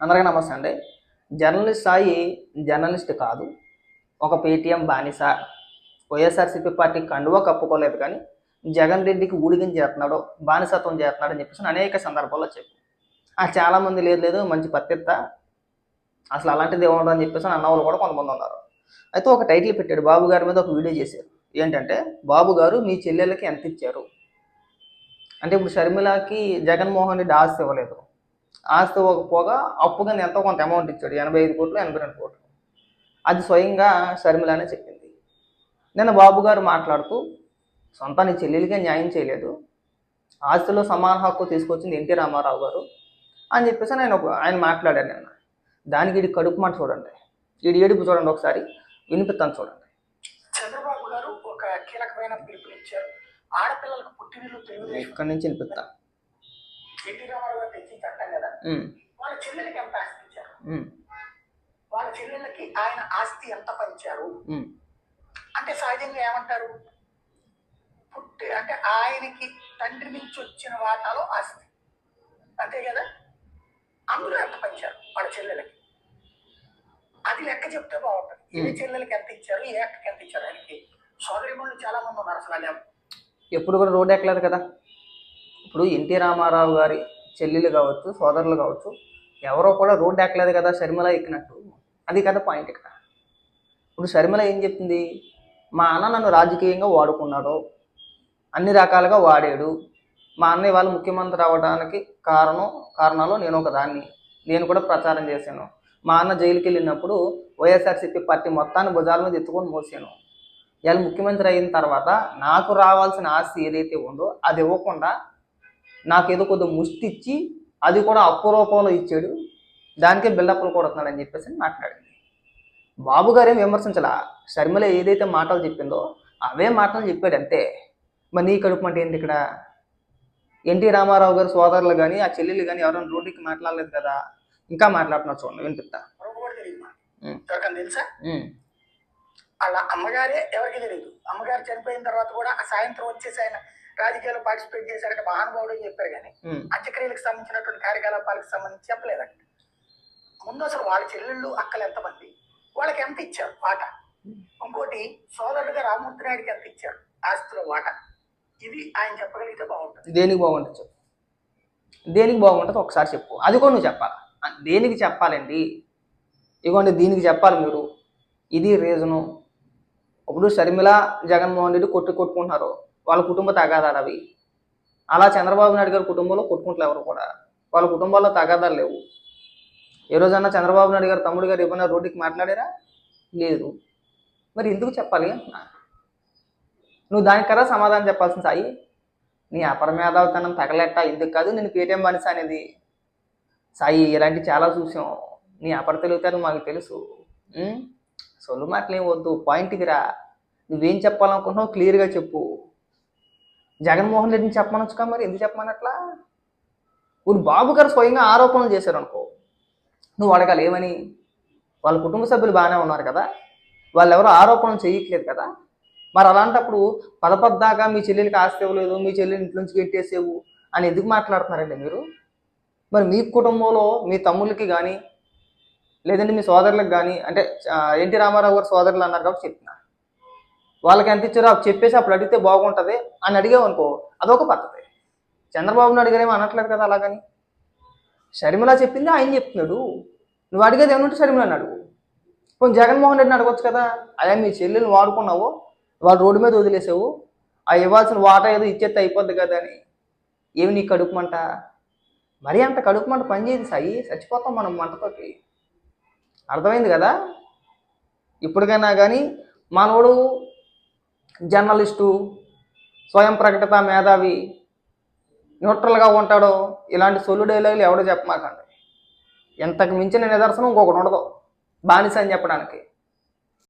అందరికీ నమస్తే అండి. జర్నలిస్ట్ సాయి జర్నలిస్ట్ కాదు ఒక పేటీఎం బానిస వైఎస్ఆర్సీపీ పార్టీ కండువా కప్పుకోలేదు కానీ జగన్ రెడ్డికి ఊడిగం చేస్తున్నాడు బానిసత్వం చేస్తున్నాడు అని చెప్పేసి అనేక సందర్భాల్లో చెప్పు. ఆ చాలామంది లేదు లేదు మంచి పత్తిత్త అసలు అలాంటిది ఏముండదు అని చెప్పేసి అన్నవాళ్ళు కూడా కొంతమంది ఉన్నారు. అయితే ఒక టైటిల్ పెట్టాడు బాబు గారి మీద ఒక వీడియో చేశారు. ఏంటంటే బాబు గారు మీ చెల్లెళ్ళకి ఎంత ఇచ్చారు? అంటే ఇప్పుడు షర్మిలకి జగన్మోహన్ రెడ్డి ఆస్తి ఇవ్వలేదు. ఆస్తి ఇవ్వకపోగా అప్పుగా ఎంతో కొంత అమౌంట్ ఇచ్చాడు. ఎనభై ఐదు కోట్లు ఎనభై రెండు కోట్లు. అది స్వయంగా షర్మిలానే చెప్పింది. నిన్న బాబు గారు మాట్లాడుతూ సొంత నీ చెల్లెలికే న్యాయం చేయలేదు. ఆస్తిలో సమాన హక్కు తీసుకొచ్చింది ఎన్టీ రామారావు గారు అని చెప్పేసి నేను ఒక ఆయన మాట్లాడాను నిన్న. దానికి ఇది కడుపు మాట చూడండి. ఇది ఏడుపు చూడండి ఒకసారి. వినిపిస్తాను చూడండి. చంద్రబాబు గారు ఒక కీలకమైన పిలుపునిచ్చారు. ఆడపిల్లలకు పుట్టినీళ్ళు తెలుగుదేశం ఇక్కడి నుంచి వినిపిస్తా. ఎన్టీ రామారావు గారు తెచ్చి చట్టం కదా. వాళ్ళ చెల్లెలకి ఎంత ఆస్తి ఇచ్చారు? వాళ్ళ చెల్లెళ్ళకి ఆయన ఆస్తి ఎంత పంచారు? అంటే సహజంగా ఏమంటారు? పుట్టి అంటే ఆయనకి తండ్రి నుంచి వచ్చిన వాటాలో ఆస్తి. అంతే కదా? అందులో ఎంత పంచారు వాళ్ళ చెల్లెలకి? అది లెక్క చెప్తే బాగుంటుంది. ఏ. చెల్లెలకి ఎంత ఇచ్చారు? ఏ అక్కకి ఎంత ఇచ్చారు? ఆయనకి సోదరిమణులు చాలా మంది ఉన్నారు అసలు ఎప్పుడు కూడా రోడ్ ఎక్కలేదు కదా? ఇప్పుడు ఎన్టీ రామారావు గారి చెల్లెలు కావచ్చు సోదరులు కావచ్చు ఎవరో కూడా రోడ్డు ఎక్కలేదు కదా షర్మిల ఎక్కినట్టు. అది కదా పాయింట్ ఇక్కడ. ఇప్పుడు షర్మిల ఏం చెప్తుంది? మా అన్న నన్ను రాజకీయంగా వాడుకున్నాడు. అన్ని రకాలుగా వాడాడు. మా అన్నయ్య వాళ్ళు ముఖ్యమంత్రి అవ్వడానికి కారణం కారణాలు నేను ఒక దాన్ని నేను కూడా ప్రచారం చేశాను. మా అన్న జైలుకి వెళ్ళినప్పుడు వైఎస్ఆర్సీపీ పార్టీ మొత్తాన్ని భుజాల మీద ఎత్తుకొని మోసాను. ఇవాళ ముఖ్యమంత్రి అయిన తర్వాత నాకు రావాల్సిన ఆస్తి ఏదైతే ఉందో అది ఇవ్వకుండా నాకు ఏదో కొద్దిగా ముష్టి ఇచ్చి అది కూడా అప్పు రూపంలో ఇచ్చాడు. దానికే బిల్డప్లు కొడుతున్నాడు అని చెప్పేసి మాట్లాడింది. బాబు గారేం విమర్శించలా? షర్మిల ఏదైతే మాటలు చెప్పిందో అవే మాటలు చెప్పాడు అంతే. మరి నీ కడుపు అంటే ఏంటి ఇక్కడ? ఎన్టీ రామారావు గారు సోదరులు కానీ ఆ చెల్లెలు కానీ ఎవరైనా రోడ్డుకి మాట్లాడలేదు కదా? ఇంకా మాట్లాడుతున్నారు చూడండి వినిపిస్తా. తెలుసా? వాళ్ళ అమ్మగారే ఎవరికి తెలియదు అమ్మగారు చనిపోయిన తర్వాత కూడా ఆ సాయంత్రం వచ్చేసి ఆయన రాజకీయాల్లో పార్టిసిపేట్ చేశారంటే మహానుభావుడు అని చెప్పారు కానీ అంత్యక్రియలకు సంబంధించినటువంటి కార్యకలాపాలకు సంబంధించి చెప్పలేదంట. ముందు అసలు వాళ్ళ చెల్లెళ్ళు అక్కలు ఎంతమంది? వాళ్ళకి ఎంత ఇచ్చారు వాట? ఇంకోటి సోదరుడుగా రామూర్తి నాయుడికి ఎంత ఇచ్చారు? ఆస్తిలో వాట. ఇది ఆయన చెప్పగలిగితే బాగుంటుంది. దేనికి బాగుంటుంది చెప్పు. దేనికి బాగుంటుంది ఒకసారి చెప్పు. అది కూడా నువ్వు చెప్పాలి? దేనికి చెప్పాలండి? ఇగోండి దీనికి చెప్పాలి మీరు. ఇది రీజను ఇప్పుడు షర్మిల జగన్మోహన్ రెడ్డి కొట్టు కొట్టుకుంటున్నారు. వాళ్ళ కుటుంబ తగాదాలు అవి. అలా చంద్రబాబు నాయుడు గారి కుటుంబంలో కొట్టుకుంటలేరు ఎవరు కూడా. వాళ్ళ కుటుంబాల్లో తగాదాలు లేవు. ఏ రోజన్నా చంద్రబాబు నాయుడు గారు తమ్ముడు గారు ఏమైనా రోడ్డుకి మాట్లాడారా? లేదు. మరి ఎందుకు చెప్పాలి? అంటున్నా నువ్వు దానికి కదా సమాధానం చెప్పాల్సిన సాయి. నీ అపరమేధావితనం తగలెట్ట? ఎందుకు కాదు? నేను పేటీఎం మనిషి అనేది. సాయి ఇలాంటి చాలా చూసాం. నీ అపర తెలుగుతారు మాకు తెలుసు. ఉం? సొల్లు మాటలేం వద్దు. పాయింట్కి రా. నువ్వేం చెప్పాలనుకుంటున్నావు క్లియర్గా చెప్పు. జగన్మోహన్ రెడ్డిని చెప్పమనొచ్చుగా మరి? ఎందుకు చెప్పమనట్లా? ఇప్పుడు బాబు గారు స్వయంగా ఆరోపణలు చేశారు అనుకో నువ్వు అడగాలి ఏమని? వాళ్ళ కుటుంబ సభ్యులు బాగానే ఉన్నారు కదా. వాళ్ళు ఎవరు ఆరోపణలు చేయట్లేదు కదా. మరి అలాంటప్పుడు పదపద్దాకా మీ చెల్లెలికి ఆస్తి ఇవ్వలేదు మీ చెల్లెని ఇంట్లో నుంచి గెట్టేసేవు అని ఎందుకు మాట్లాడుతున్నారండి మీరు? మరి మీ కుటుంబంలో మీ తమ్ముళ్ళకి కానీ లేదంటే మీ సోదరులకు కానీ అంటే ఎన్టీ రామారావు గారు సోదరులు అన్నారు కాబట్టి చెప్తున్నా. వాళ్ళకి ఎంత ఇచ్చారో అవి చెప్పేసి అప్పుడు అడిగితే బాగుంటుంది అని అడిగావు అనుకో అదొక పద్ధతి. చంద్రబాబు నాయుడు గారు ఏమో అనట్లేదు కదా అలాగని షర్మిల చెప్పింది ఆయన చెప్తున్నాడు. నువ్వు అడిగేది ఏమంటే షర్మిలని అడుగు. కొంచెం జగన్మోహన్ రెడ్డిని అడగొచ్చు కదా. అదే మీ చెల్లెలు వాడుకున్నావు వాళ్ళు రోడ్డు మీద వదిలేసావు ఆ ఇవ్వాల్సిన వాటా ఏదో ఇచ్చేస్తే అయిపోద్ది కదా అని. ఏమి నీ కడుపుమంట మరీ అంత కడుపుమంట పని పనిచేయదు సాయి చచ్చిపోతాం మనం మంటతోటి. అర్థమైంది కదా? ఇప్పటికైనా కానీ మనోడు జర్నలిస్టు స్వయం ప్రకటిత మేధావి న్యూట్రల్గా ఉంటాడో ఇలాంటి సొల్లు డైలాగులు ఎవడో చెప్పమాకండి. ఎంతకు మించిన నిదర్శనం ఇంకొకటి ఉండదు. బానిస అని చెప్పడానికి.